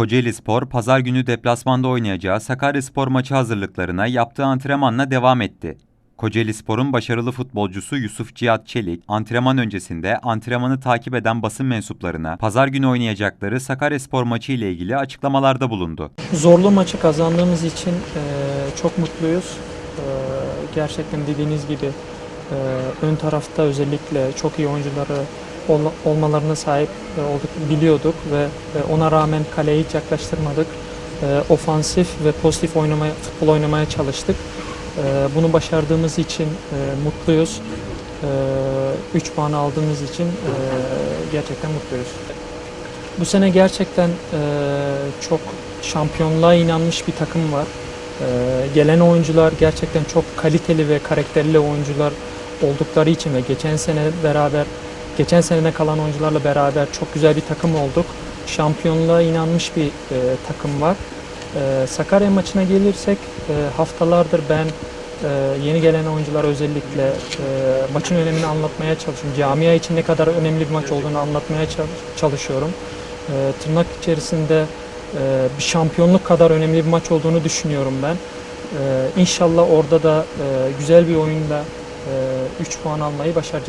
Kocaeli Spor, pazar günü deplasmanda oynayacağı Sakaryaspor maçı hazırlıklarına yaptığı antrenmanla devam etti. Kocaeli Spor'un başarılı futbolcusu Yusuf Cihat Çelik, antrenman öncesinde antrenmanı takip eden basın mensuplarına pazar günü oynayacakları Sakaryaspor maçı ile ilgili açıklamalarda bulundu. Zorlu maçı kazandığımız için e, çok mutluyuz. E, gerçekten dediğiniz gibi e, ön tarafta özellikle çok iyi oyuncuları ol- olmalarına sahip e, olduk biliyorduk ve e, ona rağmen kaleye hiç yaklaştırmadık. E, ofansif ve pozitif oynamaya, futbol oynamaya çalıştık. E, bunu başardığımız için e, mutluyuz. 3 puan aldığımız için e, gerçekten mutluyuz. Bu sene gerçekten e, çok şampiyonluğa inanmış bir takım var. E, gelen oyuncular gerçekten çok kaliteli ve karakterli oyuncular oldukları için ve geçen sene beraber geçen senede kalan oyuncularla beraber çok güzel bir takım olduk. Şampiyonluğa inanmış bir e, takım var. E, Sakarya maçına gelirsek e, haftalardır ben e, yeni gelen oyuncular özellikle e, maçın önemini anlatmaya çalışıyorum. Camia için ne kadar önemli bir maç olduğunu anlatmaya çalış- çalışıyorum. E, tırnak içerisinde e, bir şampiyonluk kadar önemli bir maç olduğunu düşünüyorum ben. E, inşallah orada da e, güzel bir oyunda 3 puan almayı başaracağız.